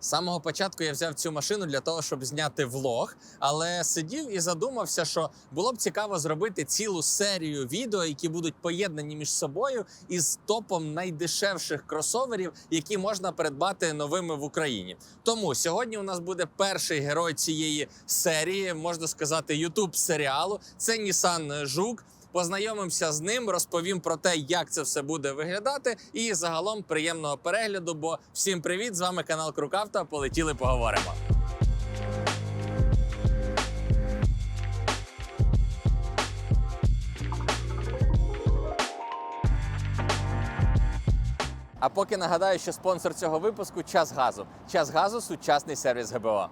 З самого початку я взяв цю машину для того, щоб зняти влог, але сидів і задумався, що було б цікаво зробити цілу серію відео, які будуть поєднані між собою із топом найдешевших кросоверів, які можна придбати новими в Україні. Тому сьогодні у нас буде перший герой цієї серії, можна сказати, ютуб серіалу. Це Nissan Жук. Познайомимося з ним, розповім про те, як це все буде виглядати, і загалом приємного перегляду. Бо всім привіт! З вами канал Крукавто. Полетіли, поговоримо. А поки нагадаю, що спонсор цього випуску час газу. Час газу сучасний сервіс ГБО.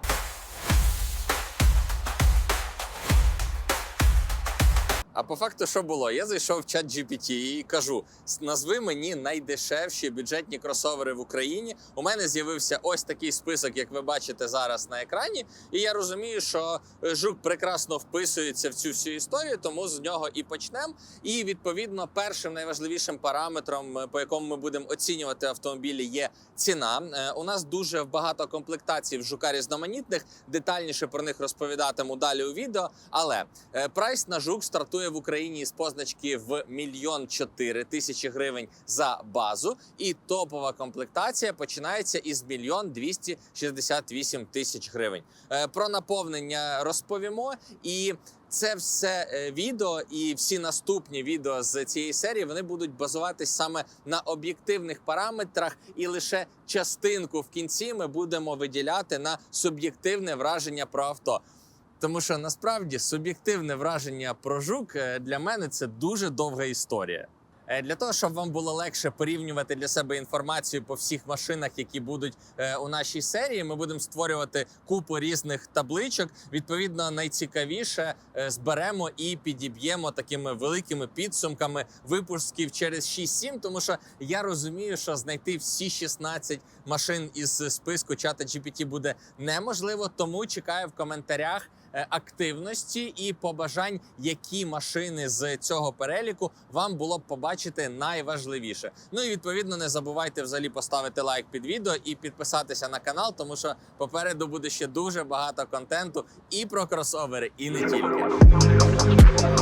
А по факту, що було? Я зайшов в чат GPT і кажу: назви мені найдешевші бюджетні кросовери в Україні. У мене з'явився ось такий список, як ви бачите зараз на екрані. І я розумію, що е, жук прекрасно вписується в цю всю історію, тому з нього і почнемо. І відповідно, першим найважливішим параметром, е, по якому ми будемо оцінювати автомобілі, є ціна. Е, У нас дуже багато комплектацій в жука різноманітних. Детальніше про них розповідатиму далі у відео. Але прайс на жук стартує в Україні з позначки в мільйон чотири тисячі гривень за базу, і топова комплектація починається із мільйон двісті шістдесят вісім тисяч гривень. Е, Про наповнення розповімо і. Це все е, відео і всі наступні відео з цієї серії вони будуть базуватись саме на об'єктивних параметрах, і лише частинку в кінці ми будемо виділяти на суб'єктивне враження про авто. Тому що насправді суб'єктивне враження про жук е, для мене це дуже довга історія. Е, Для того, щоб вам було легше порівнювати для себе інформацію по всіх машинах, які будуть е, у нашій серії, ми будемо створювати купу різних табличок. Відповідно, найцікавіше зберемо і підіб'ємо такими великими підсумками випусків через 6-7, тому що я розумію, що знайти всі 16 машин із списку чата GPT буде неможливо. Тому чекаю в коментарях активності і побажань, які машини з цього переліку вам було б побачити найважливіше. Ну і відповідно не забувайте взагалі поставити лайк під відео і підписатися на канал, тому що попереду буде ще дуже багато контенту і про кросовери, і не тільки.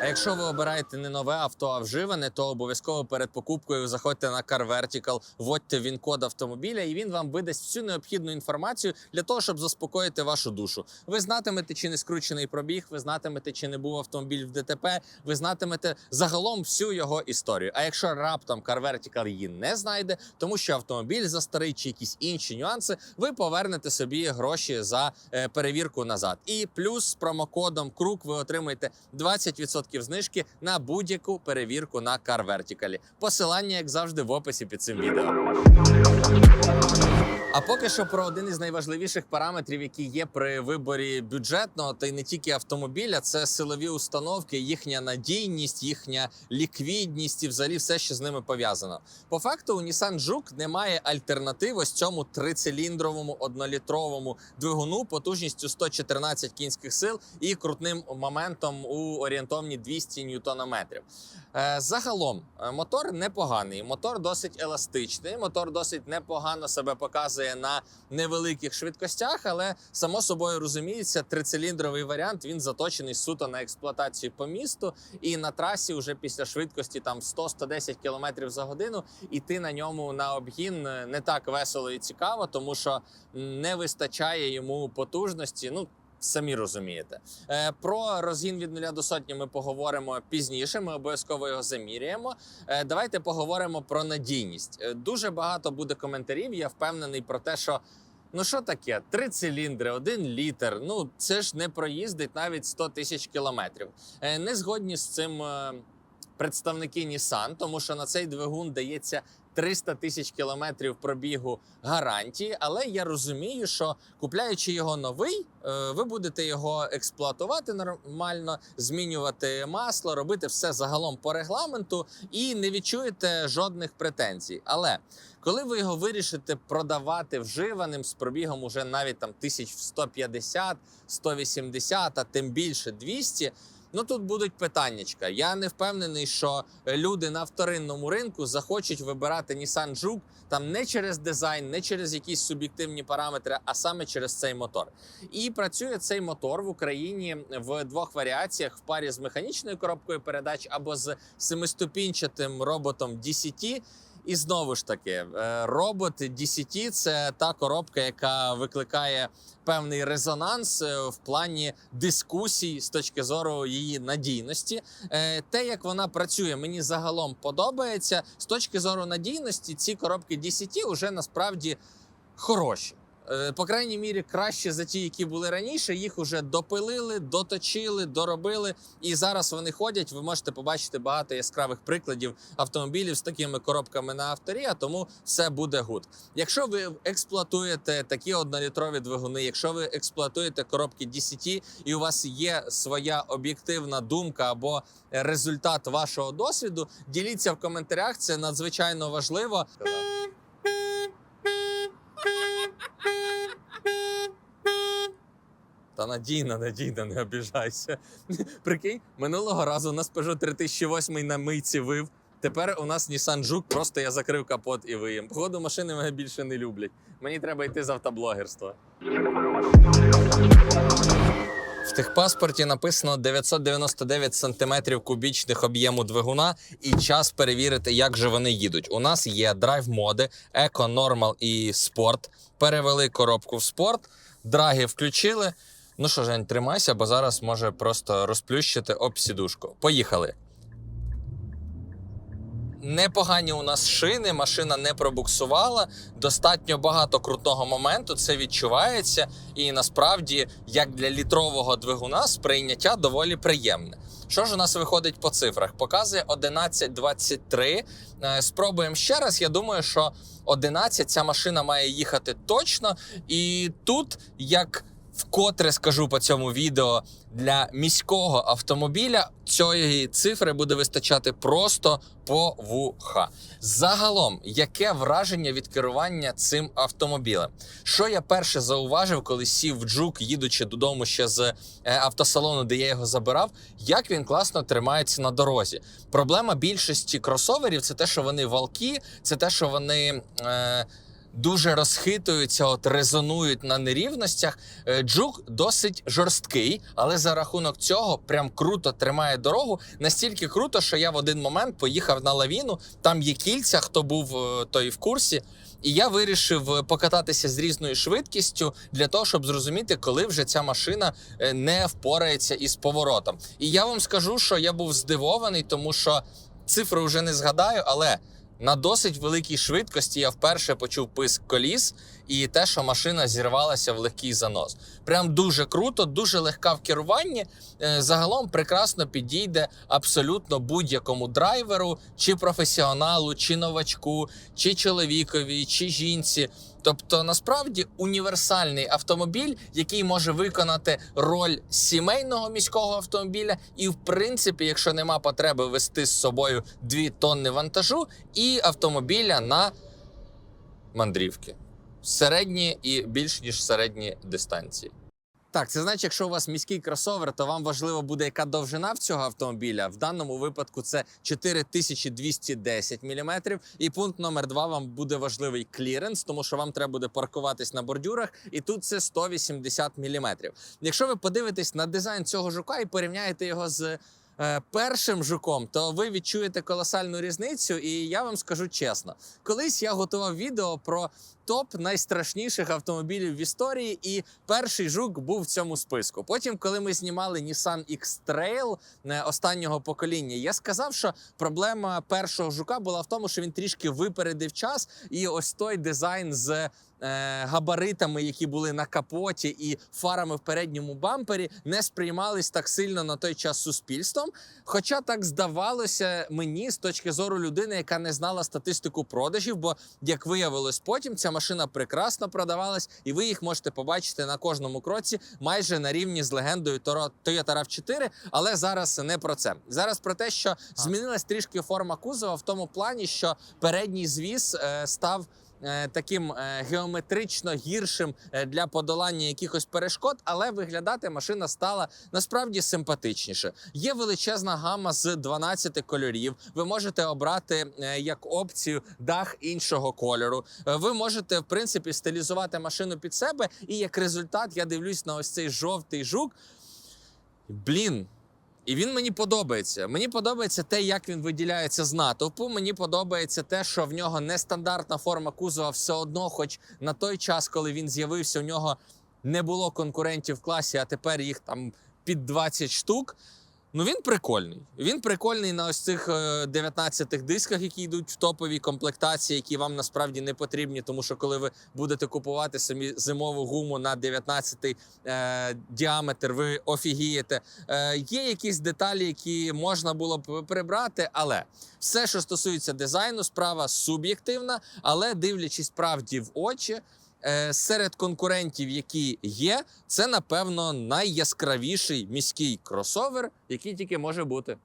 А якщо ви обираєте не нове авто, а вживане, то обов'язково перед покупкою заходьте на Car Vertical, вводьте він код автомобіля, і він вам видасть всю необхідну інформацію для того, щоб заспокоїти вашу душу. Ви знатимете, чи не скручений пробіг, ви знатимете, чи не був автомобіль в ДТП, ви знатимете загалом всю його історію. А якщо раптом Car Vertical її не знайде, тому що автомобіль застарий чи якісь інші нюанси, ви повернете собі гроші за е, перевірку назад. І плюс з промокодом Крук ви отримаєте 20% знижки на будь-яку перевірку на CarVertical. Посилання, як завжди, в описі під цим відео. А поки що про один із найважливіших параметрів, які є при виборі бюджетного та й не тільки автомобіля, це силові установки, їхня надійність, їхня ліквідність і взагалі все, що з ними пов'язано. По факту у Nissan Juke немає альтернатив ось цьому трициліндровому однолітровому двигуну потужністю 114 кінських сил і крутним моментом у орієнтовні 200 ньютонометрів. Е, Загалом е, мотор непоганий, мотор досить еластичний, мотор досить непогано себе показує на невеликих швидкостях, але само собою розуміється, трициліндровий варіант він заточений суто на експлуатацію по місту, і на трасі вже після швидкості там 100-110 км за годину іти на ньому на обгін е, не так весело і цікаво, тому що не вистачає йому потужності. Ну Самі розумієте. Е, Про розгін від нуля до сотні ми поговоримо пізніше. Ми обов'язково його заміряємо. Е, Давайте поговоримо про надійність. Е, Дуже багато буде коментарів. Я впевнений про те, що ну що таке? Три циліндри, один літр. Ну це ж не проїздить навіть 100 тисяч кілометрів. Не згодні з цим представники Nissan, тому що на цей двигун дається 300 тисяч кілометрів пробігу гарантії. Але я розумію, що купляючи його новий, е, ви будете його експлуатувати нормально, змінювати масло, робити все загалом по регламенту і не відчуєте жодних претензій. Але коли ви його вирішите продавати вживаним з пробігом уже навіть там 1150, 180, а тим більше 200, Ну тут будуть питаннячка. Я не впевнений, що люди на вторинному ринку захочуть вибирати Nissan Juke там не через дизайн, не через якісь суб'єктивні параметри, а саме через цей мотор. І працює цей мотор в Україні в двох варіаціях: в парі з механічною коробкою передач або з семиступінчатим роботом DCT. І знову ж таки, е, робот DCT – це та коробка, яка викликає певний резонанс е, в плані дискусій з точки зору її надійності. Е, Те, як вона працює, мені загалом подобається. З точки зору надійності, ці коробки DCT вже насправді хороші. Е, По крайній мірі, краще за ті, які були раніше. Їх вже допилили, доточили, доробили. І зараз вони ходять. Ви можете побачити багато яскравих прикладів автомобілів з такими коробками на авторі, а тому все буде гуд. Якщо ви експлуатуєте такі однолітрові двигуни, якщо ви експлуатуєте коробки DCT і у вас є своя об'єктивна думка або результат вашого досвіду, діліться в коментарях. Це надзвичайно важливо. Та надійно, надійно, не обіжайся. Прикинь, минулого разу у нас Peugeot 3008 на мийці вив. Тепер у нас Nissan Juke, просто я закрив капот і виєм. Походу, машини мене більше не люблять. Мені треба йти з автоблогерства. Техпаспорті написано 999 сантиметрів кубічних об'єму двигуна і час перевірити, як же вони їдуть. У нас є драйв-моди, еко, нормал і спорт. Перевели коробку в спорт, драги включили. Ну що, Жень, тримайся, бо зараз може просто розплющити об сідушку. Поїхали. Непогані у нас шини, машина не пробуксувала. Достатньо багато крутого моменту. Це відчувається. І насправді, як для літрового двигуна, сприйняття доволі приємне. Що ж у нас виходить по цифрах? Показує 11.23. Е, Спробуємо ще раз. Я думаю, що 11 ця машина має їхати точно. І тут, як вкотре скажу по цьому відео, для міського автомобіля цієї цифри буде вистачати просто по вуха. Загалом, яке враження від керування цим автомобілем? Що я перше зауважив, коли сів джук, їдучи додому ще з е, автосалону, де я його забирав, як він класно тримається на дорозі. Проблема більшості кросоверів це те, що вони валки, це те, що вони. Е, Дуже розхитуються, от резонують на нерівностях. Е, Джук досить жорсткий, але за рахунок цього прям круто тримає дорогу. Настільки круто, що я в один момент поїхав на лавіну. Там є кільця, хто був е, той в курсі. І я вирішив е, покататися з різною швидкістю для того, щоб зрозуміти, коли вже ця машина не впорається із поворотом. І я вам скажу, що я був здивований, тому що цифру вже не згадаю, але. На досить великій швидкості я вперше почув писк коліс і те, що машина зірвалася в легкий занос. Прям дуже круто, дуже легка в керуванні. Е, Загалом прекрасно підійде абсолютно будь-якому драйверу, чи професіоналу, чи новачку, чи чоловікові, чи жінці. Тобто, насправді універсальний автомобіль, який може виконати роль сімейного міського автомобіля, і в принципі, якщо нема потреби вести з собою 2 тонни вантажу, і автомобіля на мандрівки. Середні і більш ніж середні дистанції. Так, це значить, якщо у вас міський кросовер, то вам важливо буде, яка довжина в цього автомобіля. В даному випадку це 4210 мм. І пункт номер два вам буде важливий кліренс, тому що вам треба буде паркуватись на бордюрах, і тут це 180 мм. Якщо ви подивитесь на дизайн цього жука і порівняєте його з першим жуком, то ви відчуєте колосальну різницю. І я вам скажу чесно, колись я готував відео про топ найстрашніших автомобілів в історії, і перший жук був в цьому списку. Потім, коли ми знімали Nissan X-Trail е, останнього покоління, я сказав, що проблема першого жука була в тому, що він трішки випередив час, і ось той дизайн з. Е, Габаритами, які були на капоті, і фарами в передньому бампері, не сприймались так сильно на той час суспільством. Хоча так здавалося мені з точки зору людини, яка не знала статистику продажів, бо як виявилось потім, ця машина прекрасно продавалась, і ви їх можете побачити на кожному кроці, майже на рівні з легендою Toyota RAV4, але зараз не про це. Зараз про те, що змінилась трішки форма кузова в тому плані, що передній звіс е, став таким е, геометрично гіршим е, для подолання якихось перешкод, але виглядати машина стала насправді симпатичніше. Є величезна гама з 12 кольорів. Ви можете обрати е, як опцію дах іншого кольору. Е, Ви можете в принципі стилізувати машину під себе, і як результат я дивлюсь на ось цей жовтий жук. Блін. І він мені подобається. Мені подобається те, як він виділяється з натовпу. Мені подобається те, що в нього нестандартна форма кузова все одно, хоч на той час, коли він з'явився, у нього не було конкурентів в класі, а тепер їх там під 20 штук. Ну він прикольний. Він прикольний на ось цих е, 19 дисках, які йдуть в топовій комплектації, які вам насправді не потрібні, тому що коли ви будете купувати самі зимову гуму на 19 е, діаметр, ви офігієте. Е, є якісь деталі, які можна було б прибрати, але все, що стосується дизайну, справа суб'єктивна, але дивлячись правді в очі. Е, Серед конкурентів, які є, це напевно найяскравіший міський кросовер, який тільки може бути.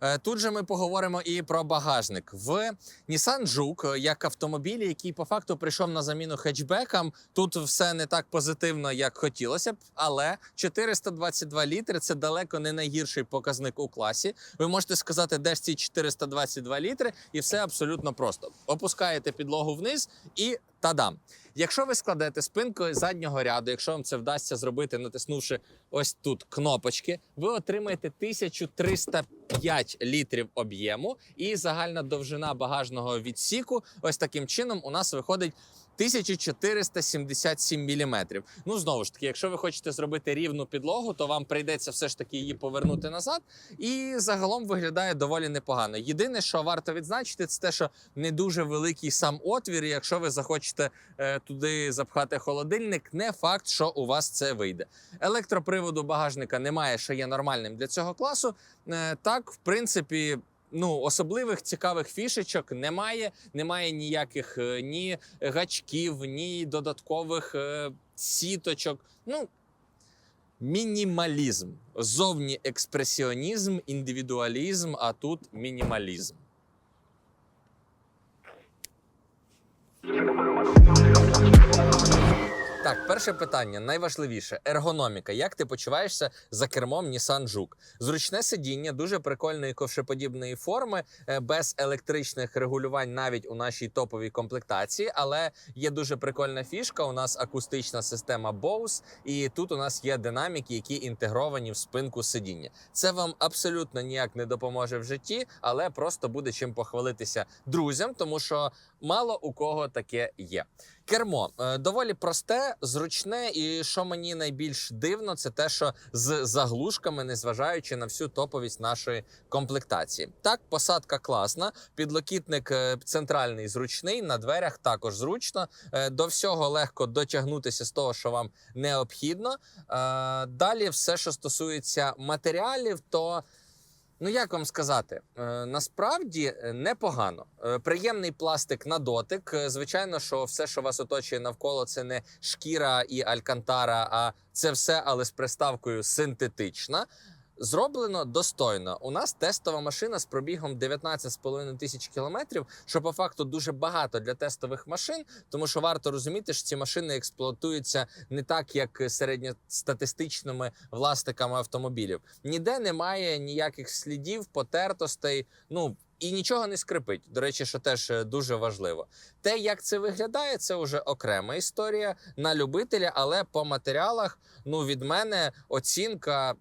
Е, Тут же ми поговоримо і про багажник. В Nissan Juke, е, як автомобілі, який по факту прийшов на заміну хетчбекам. Тут все не так позитивно, як хотілося б, але 422 літри це далеко не найгірший показник у класі. Ви можете сказати, де ж ці 422 літри, і все абсолютно просто. Опускаєте підлогу вниз і тадам. Якщо ви складете спинку заднього ряду, якщо вам це вдасться зробити, натиснувши ось тут кнопочки, ви отримаєте 1305 літрів об'єму, і загальна довжина багажного відсіку ось таким чином у нас виходить. 1477 міліметрів. Ну знову ж таки, якщо ви хочете зробити рівну підлогу, то вам прийдеться все ж таки її повернути назад. І загалом виглядає доволі непогано. Єдине, що варто відзначити, це те, що не дуже великий сам отвір. І якщо ви захочете е, туди запхати холодильник, не факт, що у вас це вийде. Електроприводу багажника немає, що є нормальним для цього класу. Е, так, в принципі. Ну, особливих цікавих фішечок немає. Немає ніяких е, ні гачків, ні додаткових е, сіточок. Ну, мінімалізм. Зовні експресіонізм, індивідуалізм, а тут мінімалізм. Так, перше питання найважливіше ергономіка. Як ти почуваєшся за кермом Nissan Juke? Зручне сидіння, дуже прикольної ковшеподібної форми, е, без електричних регулювань навіть у нашій топовій комплектації. Але є дуже прикольна фішка. У нас акустична система Bose, і тут у нас є динаміки, які інтегровані в спинку сидіння. Це вам абсолютно ніяк не допоможе в житті, але просто буде чим похвалитися друзям, тому що мало у кого таке є. Кермо е, доволі просте, зручне, і що мені найбільш дивно, це те, що з заглушками, незважаючи на всю топовість нашої комплектації. Так, посадка класна, підлокітник е, центральний зручний, на дверях також зручно. Е, До всього легко дотягнутися з того, що вам необхідно. Далі, все, що стосується матеріалів, то Ну, як вам сказати, Е, насправді е, непогано. Е, Приємний пластик на дотик. Звичайно, що все, що вас оточує навколо, це не шкіра і алькантара, а це все, але з приставкою синтетична. Зроблено достойно. У нас тестова машина з пробігом 19,5 тисяч кілометрів, що по факту дуже багато для тестових машин, тому що варто розуміти, що ці машини експлуатуються не так, як середньостатистичними власниками автомобілів. Ніде немає ніяких слідів, потертостей. Ну і нічого не скрипить. До речі, що теж е, дуже важливо. Те, як це виглядає, це вже окрема історія на любителя, але по матеріалах, ну від мене оцінка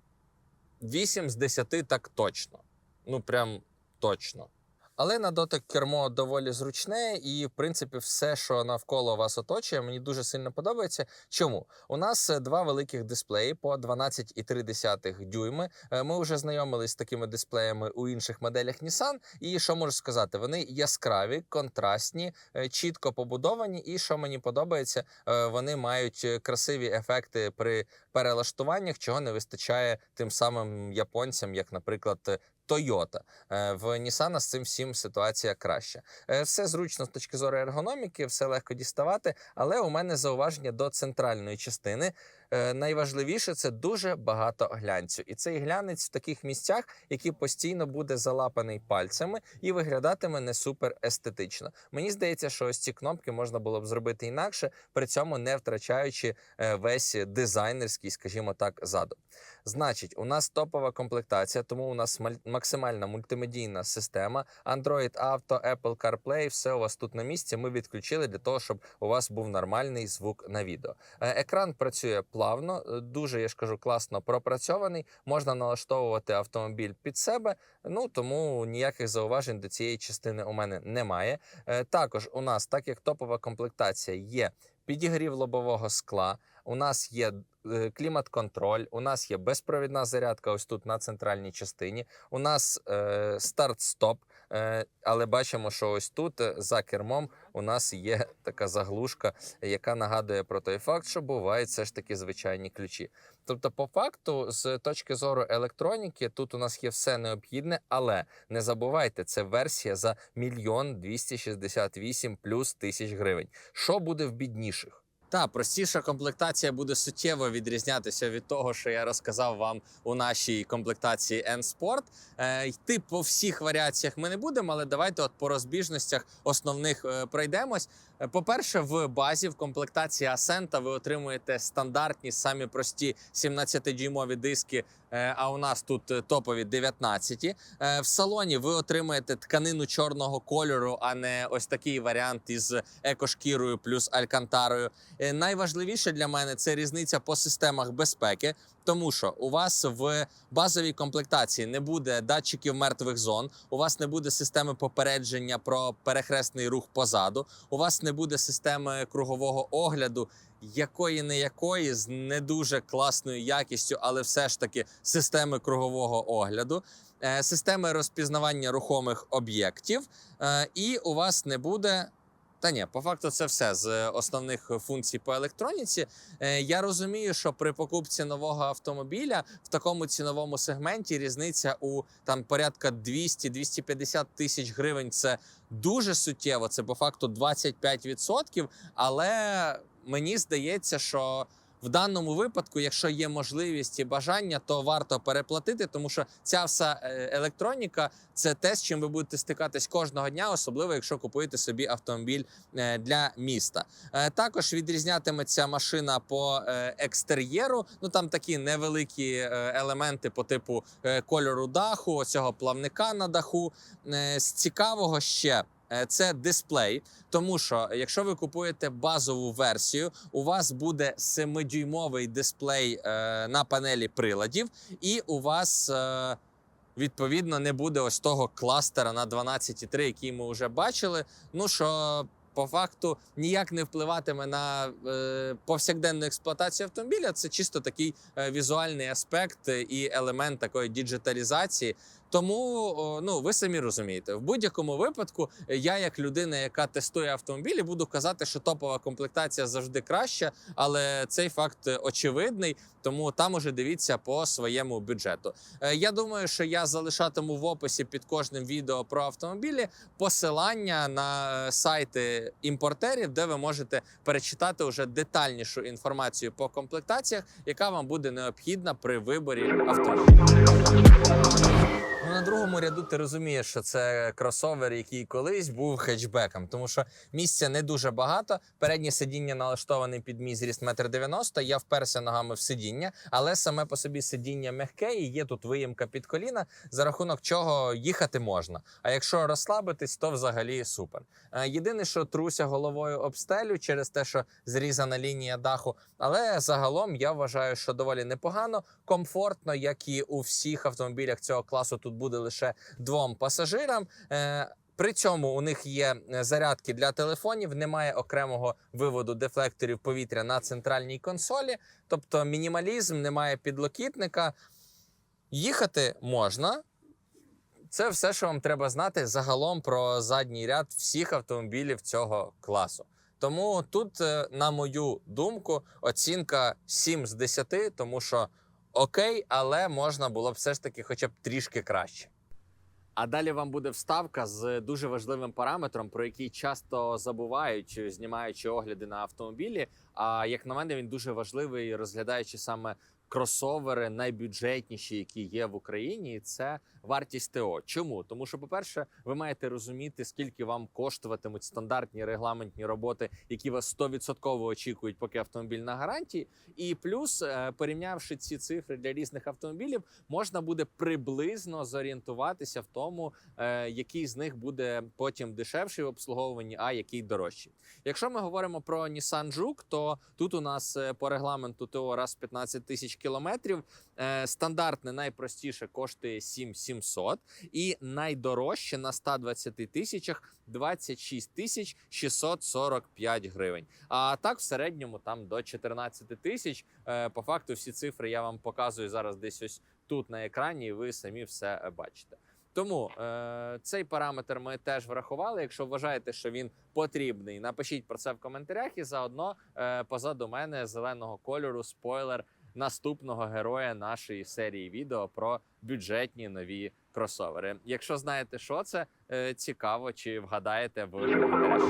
8 з 10 так точно. Ну прям точно. Але на дотик кермо доволі зручне, і в принципі все, що навколо вас оточує, мені дуже сильно подобається. Чому у нас е, два великих дисплеї по 12,3 дюйми. Е, Ми вже знайомились з такими дисплеями у інших моделях Nissan. І що можу сказати, вони яскраві, контрастні, е, чітко побудовані. І що мені подобається, вони мають красиві ефекти при перелаштуваннях, чого не вистачає тим самим японцям, як, наприклад, Toyota. Е, В Nissan з цим всім ситуація краща. Е, Все зручно з точки зору ергономіки, все легко діставати, але у мене зауваження до центральної частини. Е, найважливіше це дуже багато глянцю. І цей глянець в таких місцях, який постійно буде залапаний пальцями і виглядатиме не супер естетично. Мені здається, що ось ці кнопки можна було б зробити інакше, при цьому не втрачаючи е, весь дизайнерський, скажімо так, задум. Значить, у нас топова комплектація, тому у нас максимальна мультимедійна система. Android Auto, Apple CarPlay, все у вас тут на місці. Ми відключили для того, щоб у вас був нормальний звук на відео. Е, Екран працює плавно, е, дуже я ж кажу, класно пропрацьований. Можна налаштовувати автомобіль під себе. Ну тому ніяких зауважень до цієї частини у мене немає. Е, Також у нас, так як топова комплектація, є підігрів лобового скла. У нас є е, клімат-контроль, у нас є безпровідна зарядка ось тут на центральній частині. У нас е, старт-стоп, е, але бачимо, що ось тут за кермом у нас є така заглушка, яка нагадує про той факт, що бувають все ж таки звичайні ключі. Тобто, по факту, з точки зору електроніки, тут у нас є все необхідне, але не забувайте, це версія за мільйон 268 плюс тисяч гривень. Що буде в бідніших? Та простіша комплектація буде суттєво відрізнятися від того, що я розказав вам у нашій комплектації N-Sport. Е, йти по всіх варіаціях ми не будемо, але давайте от по розбіжностях основних е, пройдемось. Е, По-перше, в базі в комплектації Ascent ви отримуєте стандартні, самі прості 17-дюймові диски. Е, А у нас тут е, топові 19. Е, В салоні ви отримаєте тканину чорного кольору, а не ось такий варіант із екошкірою плюс алькантарою. Найважливіше для мене це різниця по системах безпеки, тому що у вас в базовій комплектації не буде датчиків мертвих зон, у вас не буде системи попередження про перехресний рух позаду, у вас не буде системи кругового огляду. Якої не якої з не дуже класною якістю, але все ж таки системи кругового огляду, е, системи розпізнавання рухомих об'єктів, е, і у вас не буде та ні, по факту це все з основних функцій по електроніці. Е, Я розумію, що при покупці нового автомобіля в такому ціновому сегменті різниця у там порядка 200-250 тисяч гривень. Це дуже суттєво. Це по факту 25%. Але мені здається, що в даному випадку, якщо є можливість і бажання, то варто переплатити, тому що ця вся е, електроніка це те, з чим ви будете стикатись кожного дня, особливо якщо купуєте собі автомобіль е, для міста. Е, Також відрізнятиметься машина по екстер'єру. Ну там такі невеликі елементи по типу кольору даху, цього плавника на даху. З цікавого ще. Е, Це дисплей, тому що якщо ви купуєте базову версію, у вас буде 7-дюймовий дисплей е, на панелі приладів, і у вас е, відповідно не буде ось того кластера на 12,3, який ми вже бачили. Ну що по факту ніяк не впливатиме на е, повсякденну експлуатацію автомобіля. Це чисто такий е, візуальний аспект і елемент такої діджиталізації. Тому ну ви самі розумієте, в будь-якому випадку е, я, як людина, яка тестує автомобілі, буду казати, що топова комплектація завжди краща, але цей факт е, очевидний. Тому там уже дивіться по своєму бюджету. Е, Я думаю, що я залишатиму в описі під кожним відео про автомобілі посилання на сайти імпортерів, де ви можете перечитати вже детальнішу інформацію по комплектаціях, яка вам буде необхідна при виборі автомобіля. Ну, на другому ряду ти розумієш, що це кросовер, який колись був хетчбеком, тому що місця не дуже багато. Переднє сидіння налаштоване під мій зріст 1,90 м. Я вперся ногами в сидіння, але саме по собі сидіння м'яке і є тут виїмка під коліна, за рахунок чого їхати можна. А якщо розслабитись, то взагалі супер. Е, Єдине, що труся головою об стелю через те, що зрізана лінія даху. Але загалом я вважаю, що доволі непогано, комфортно, як і у всіх автомобілях цього класу. Тут буде лише двом пасажирам. Е, При цьому у них є е, зарядки для телефонів, немає окремого виводу дефлекторів повітря на центральній консолі, тобто мінімалізм, немає підлокітника. Їхати можна. Це все, що вам треба знати загалом про задній ряд всіх автомобілів цього класу. Тому тут, е, на мою думку, оцінка 7 з 10, тому що окей, але можна було б все ж таки хоча б трішки краще. А далі вам буде вставка з дуже важливим параметром, про який часто забувають, знімаючи огляди на автомобілі. А як на мене, він дуже важливий, розглядаючи саме кросовери найбюджетніші, які є в Україні, і це вартість ТО. Чому? Тому що, по-перше, ви маєте розуміти, скільки вам коштуватимуть стандартні регламентні роботи, які вас 100% очікують, поки автомобіль на гарантії. І плюс, е, порівнявши ці цифри для різних автомобілів, можна буде приблизно зорієнтуватися в тому, е, який з них буде потім дешевший в обслуговуванні, а який дорожчий. Якщо ми говоримо про Nissan Juke, то тут у нас е, по регламенту ТО раз в 15 тисяч кілометрів. Е, Стандартне найпростіше коштує 7700 і найдорожче на 120 тисячах 26 тисяч 645 гривень. А так в середньому там до 14 тисяч. Е, По факту всі цифри я вам показую зараз десь ось тут на екрані, і ви самі все е, бачите. Тому е, цей параметр ми теж врахували. Якщо вважаєте, що він потрібний, напишіть про це в коментарях. І заодно е, позаду мене зеленого кольору спойлер наступного героя нашої серії відео про бюджетні нові кросовери. Якщо знаєте, що це е, цікаво, чи вгадаєте в коментарях.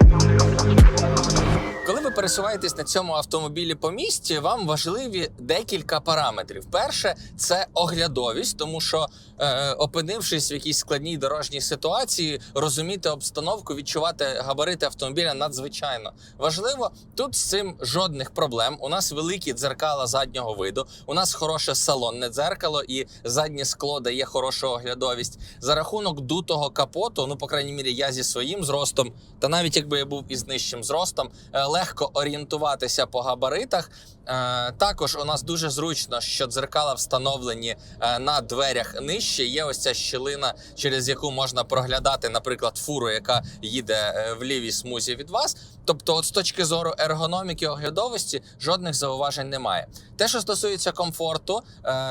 Коли ви пересуваєтесь на цьому автомобілі по місті, вам важливі декілька параметрів. Перше це оглядовість, тому що е, опинившись в якійсь складній дорожній ситуації, розуміти обстановку, відчувати габарити автомобіля надзвичайно важливо. Тут з цим жодних проблем. У нас великі дзеркала заднього виду. У нас хороше салонне дзеркало і заднє скло дає хорошу оглядовість. За рахунок дутого капоту, ну по крайній мірі, я зі своїм зростом, та навіть якби я був із нижчим зростом, е, легко орієнтуватися по габаритах. Е, Також у нас дуже зручно, що дзеркала встановлені е, на дверях нижче. Є ось ця щілина, через яку можна проглядати, наприклад, фуру, яка їде е, в лівій смузі від вас. Тобто, от з точки зору ергономіки оглядовості, жодних зауважень немає. Те, що стосується комфорту,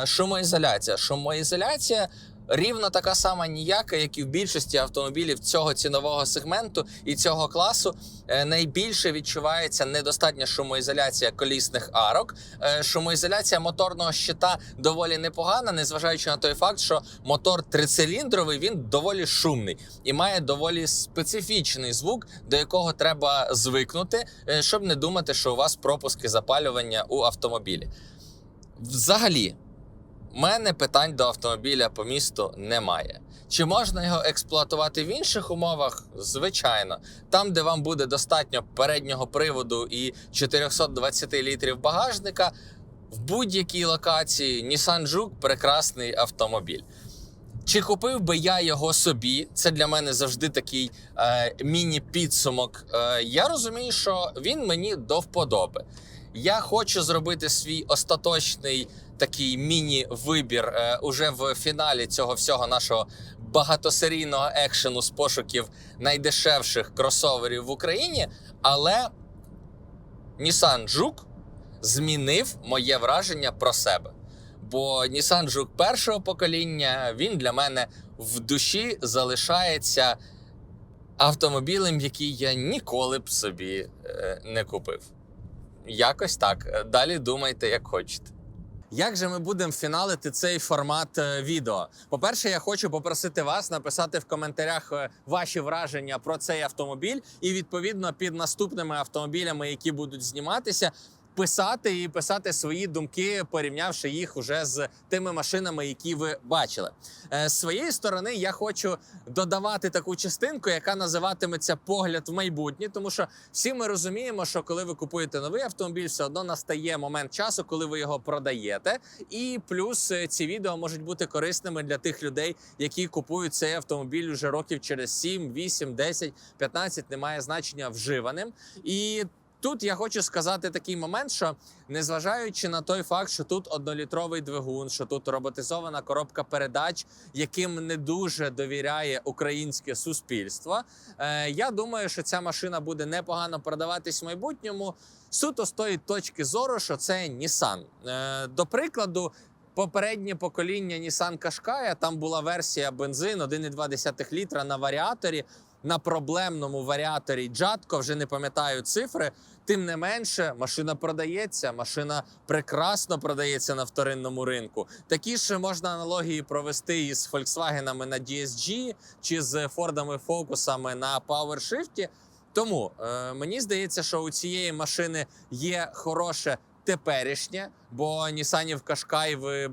шумоізоляція. Шумоізоляція рівно така сама ніяка, як і в більшості автомобілів цього цінового сегменту і цього класу. Е, Найбільше відчувається недостатня шумоізоляція колісних арок. Е, Шумоізоляція моторного щита доволі непогана, незважаючи на той факт, що мотор трициліндровий він доволі шумний і має доволі специфічний звук, до якого треба звикнути, е, щоб не думати, що у вас пропуски запалювання у автомобілі. Взагалі, мене питань до автомобіля по місту немає. Чи можна його експлуатувати в інших умовах? Звичайно, там, де вам буде достатньо переднього приводу і 420 літрів багажника, в будь-якій локації Nissan Juke – прекрасний автомобіль. Чи купив би я його собі? Це для мене завжди такий е, міні-підсумок. Е, я розумію, що він мені до вподоби. Я хочу зробити свій остаточний такий міні-вибір е, уже в фіналі цього всього нашого багатосерійного екшену з пошуків найдешевших кросоверів в Україні. Але Nissan Juke змінив моє враження про себе. Бо Nissan Juke першого покоління він для мене в душі залишається автомобілем, який я ніколи б собі е, не купив. Якось так. Далі думайте, як хочете. Як же ми будемо фіналити цей формат е, відео? По-перше, я хочу попросити вас написати в коментарях е, ваші враження про цей автомобіль, і відповідно під наступними автомобілями, які будуть зніматися. Писати і писати свої думки, порівнявши їх уже з тими машинами, які ви бачили. Е, З своєї сторони, я хочу додавати таку частинку, яка називатиметься погляд в майбутнє, тому що всі ми розуміємо, що коли ви купуєте новий автомобіль, все одно настає момент часу, коли ви його продаєте. І плюс е, ці відео можуть бути корисними для тих людей, які купують цей автомобіль уже років через 7, 8, 10, 15, немає значення вживаним. І Тут я хочу сказати такий момент, що незважаючи на той факт, що тут однолітровий двигун, що тут роботизована коробка передач, яким не дуже довіряє українське суспільство, е, я думаю, що ця машина буде непогано продаватись в майбутньому. Суто з тої точки зору, що це Nissan. Е, до прикладу. Попереднє покоління Nissan Qashqai, там була версія бензин 1,2 літра на варіаторі. На проблемному варіаторі Джатко, вже не пам'ятаю цифри. Тим не менше, машина продається, машина прекрасно продається на вторинному ринку. Такі ж можна аналогії провести із Volkswagen на DSG чи з Фордами Фокусами на PowerShift. Тому е, мені здається, що у цієї машини є хороше теперішнє, бо Нісанів Кашкай ви.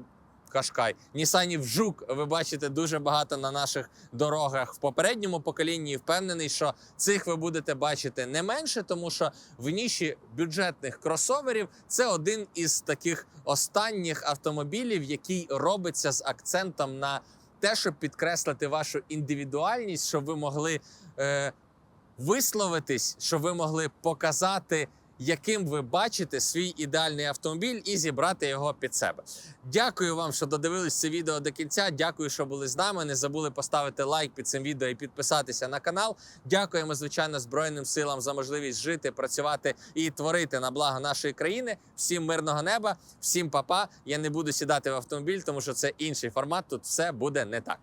Кашкай, Нісанів Жук, ви бачите дуже багато на наших дорогах в попередньому поколінні. І впевнений, що цих ви будете бачити не менше, тому що в ніші бюджетних кросоверів це один із таких останніх автомобілів, який робиться з акцентом на те, щоб підкреслити вашу індивідуальність, щоб ви могли е, висловитись, щоб ви могли показати, яким ви бачите свій ідеальний автомобіль, і зібрати його під себе. Дякую вам, що додивились це відео до кінця. Дякую, що були з нами. Не забули поставити лайк під цим відео і підписатися на канал. Дякуємо, звичайно, Збройним силам за можливість жити, працювати і творити на благо нашої країни. Всім мирного неба, всім папа. Я не буду сідати в автомобіль, тому що це інший формат. Тут все буде не так.